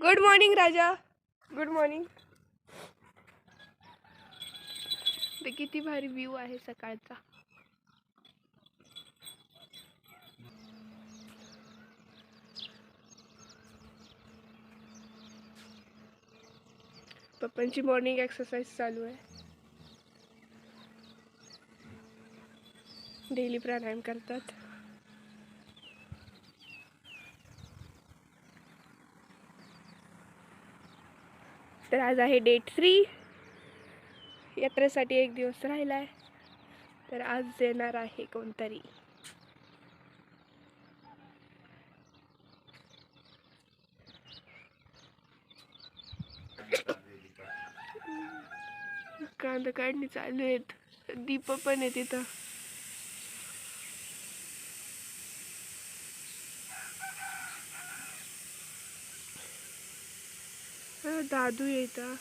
Good morning Raja good morning ते किती भारी व्ह्यू आहे सकाळचा. पप्पांची मॉर्निंग एक्सरसाइज चालू आहे. डेली प्राणायाम करतात. तर आज आहे डेट थ्री यात्रेसाठी एक दिवस राहिला आहे तर आज येणार आहे कोणतरी. कांदा काढणी चालू आहेत. दीप पण आहे तिथं हा, दादू येतं.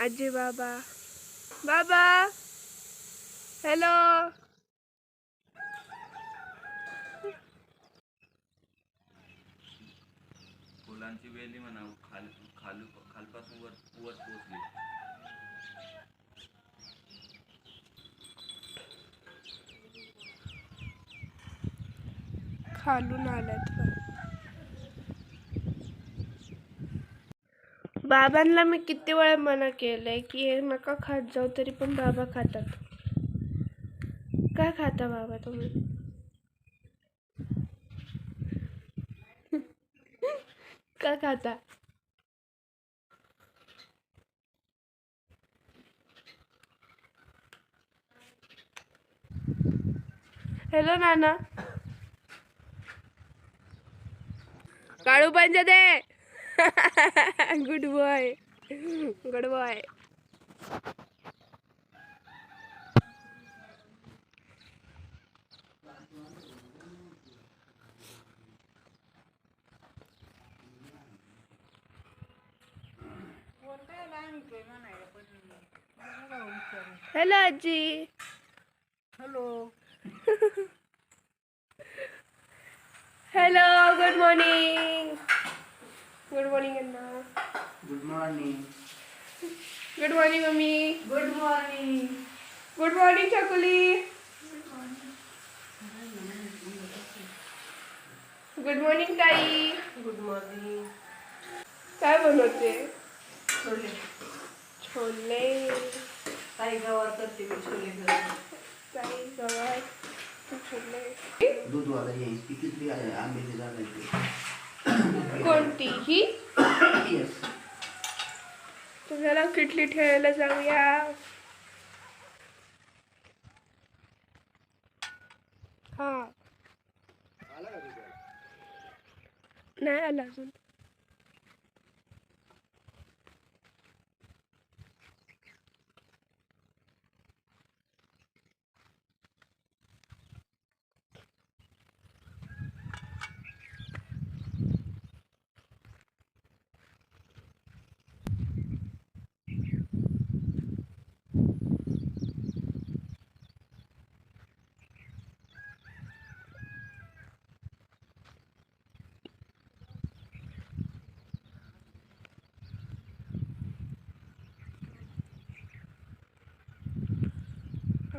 आजी बाबा. बाबा! हॅलो! फुलांची वेली म्हणा खाल खालू खालपासून वर वर पोचली. खालून आल्यात बाबांना मी किती वेळा मना केलंय की हे नका खात जाऊ तरी पण बाबा खातात. काय खाता बाबा तुम्ही? का खाता? हॅलो नाना. काळू पंच दे. Good boy. Good boy. Hello, Aji. Hello. Hello, good morning. Good morning अण्णा good morning good morning mummy good morning good morning चकुली good morning ताई गुड मॉर्निंग काय बनवते? छोले. छोले. ताई गवार करते मी छोले ताई गव्हात छोले. दूधवाला येईल किती झाड आहे कोणतीही? तुम्हाला किटली ठेवायला जाऊया? हा. नाही आला अजून.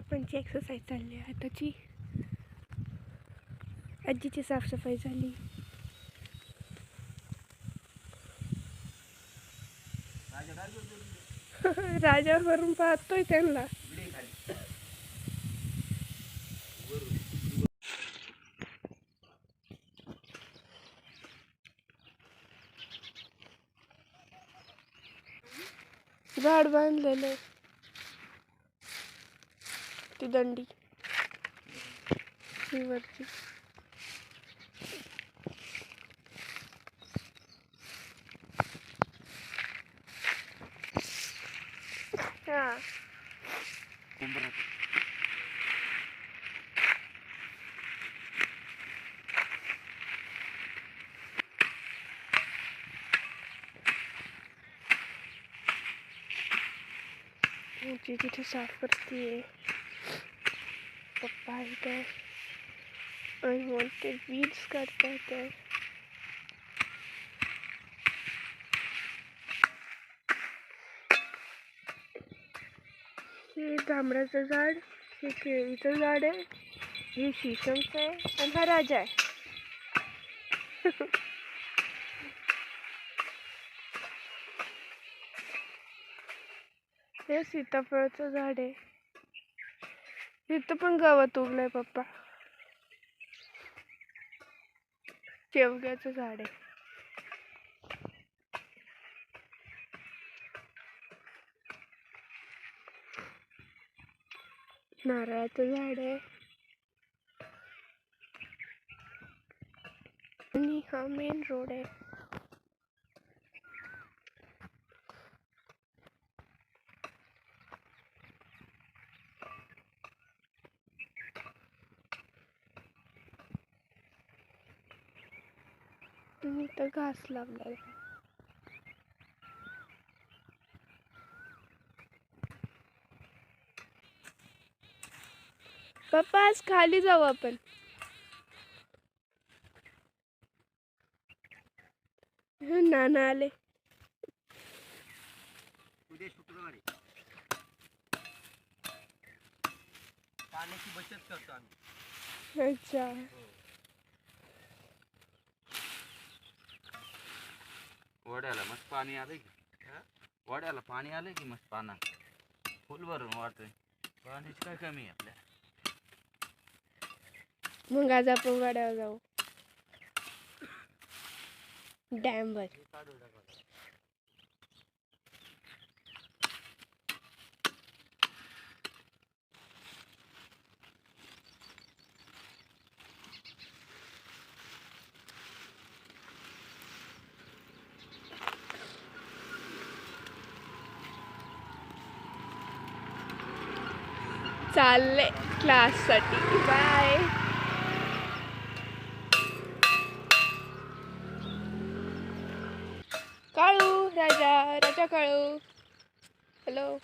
आपणची एक्सरसाइज चालली आहे आताची. आजीची साफसफाई झाली. राजावरून पाहतोय त्यांना. झाड बांधलेलं आहे. ती दंडी ही वरची हा पप्पा इधर अनवांटेड वीड्स करता है। ये जांभळाचं झाड हे केळीचं झाड आहे हे शीशमचं आहे आणि हा राजा आहे हे। सीताफळाचं झाड आहे इथं पण गावात उगलाय पप्पा. शेवग्याचं झाड आहे. नारळाचं झाड आहे. आणि हा मेन रोड आहे. आणि इथं घास लावलाय. पप्पा आज खाली जाऊ आपण. हं, नाना आले. पाण्याची बचत करतो आम्ही. अच्छा. वड्याला मस्त पाणी आलंय की? हा? वड्याला पाणी आलंय की मस्त पाना फुल भरून वाटतंय पाण्याची काय कमी आहे आपल्या? मग आज आपण गाड्यावर जाऊ. डॅमवर चालले क्लाससाठी. बाय काळू राजा राजा काळू. हॅलो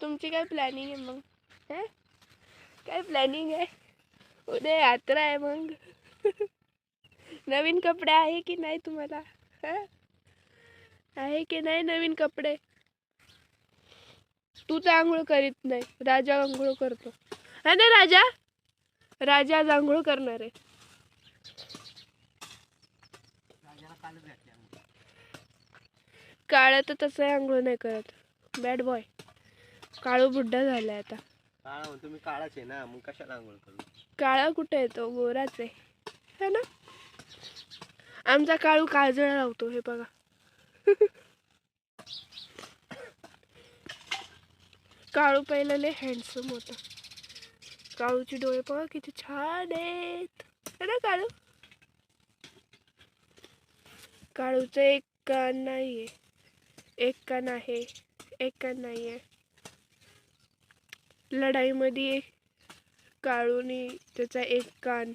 तुमची काय प्लॅनिंग आहे मग? काय प्लॅनिंग आहे? उद्या यात्रा आहे मग. नवीन कपडे आहे की नाही तुम्हाला? आहे की नाही नवीन कपडे? तू तर आंघोळ करीत नाही राजा आंघोळ करतो. हा ना राजा? राजा आज आंघोळ करणार आहे. काळं तर तसं आंघोळ नाही करत. बॅड बॉय काळू बुड्ढा झालाय आता. काळा मी काळाच आहे ना मग कशाला आंघोळ करू? काळा कुठे येतो गोराच आहे. है ना? आमचा काळू काजळ लावतो हे बघा. काळू पहिलं लय हँडसम होता. काळूचे डोळे बघा किती छान आहेत. है ना काळू? काळूचं एक कान नाही आहे एक कान आहे एक कान नाही आहे लढाईमध्ये काळूनी त्याचा एक कान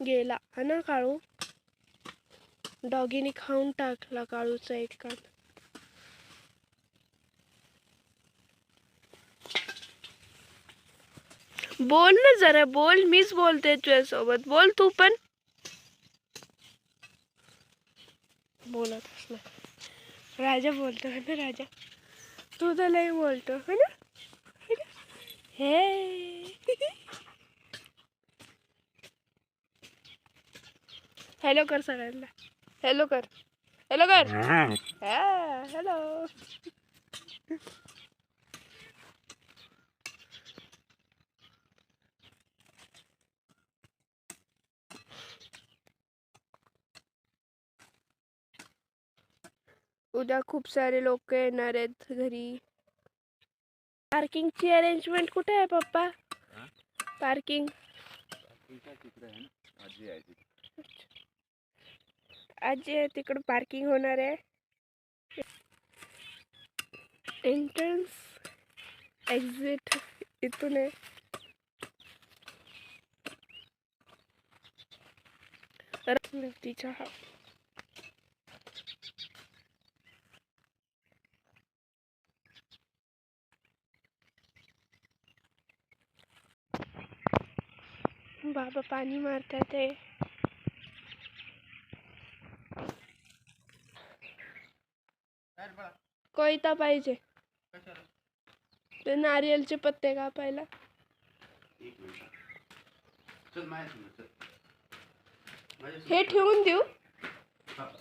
गेला. हा ना काळू? डॉगीने खाऊन टाकला काळूचा एक कान. बोल ना जरा बोल. मीच बोलते तुझ्यासोबत. बोल तू पण. बोलतच नाही राजा बोलतो है ना राजा? तू तर लय बोलतो है ना? है. हॅलो कर सगळ्यांना. हॅलो कर. हॅलो कर. हा. हॅलो उद्या खूप सारे लोक येणार आहेत घरी. पार्किंगची अरेंजमेंट कुठे आहे पप्पा? पार्किंग ना? आजी आहे तिकडं. पार्किंग होणार आहे. एंट्रन्स एक्झिट इथून आहे. रत्नवती बाबा पाणी मारतात आहे कोयता पाहिजे कशाला ते नारियलचे पत्ते कापायला एक मिनिट चल माझ्या संग, चल माझ्या हे ठेवून देऊ संग.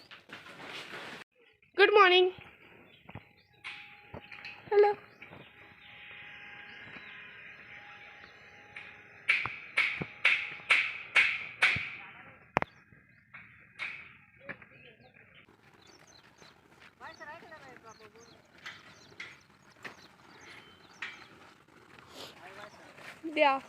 Good morning hello Yeah.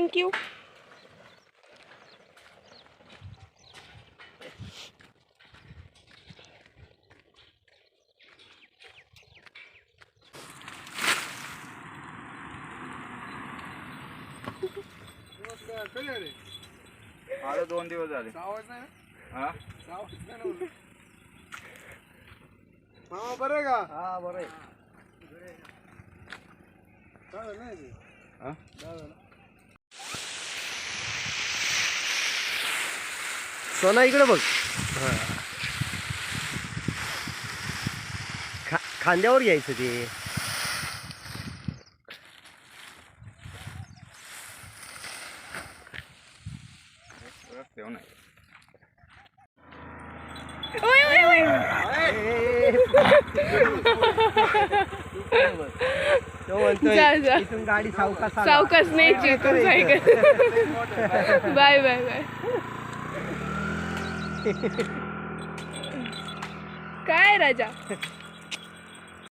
द्या थँक्यू आलं दोन दिवस झाले. हा? बरं का? हा बरं हा? सोना इकडे बघ. खा खांद्यावर घ्यायचं ते. सावकाश न्यायची बाय बाय बाय. काय राजा?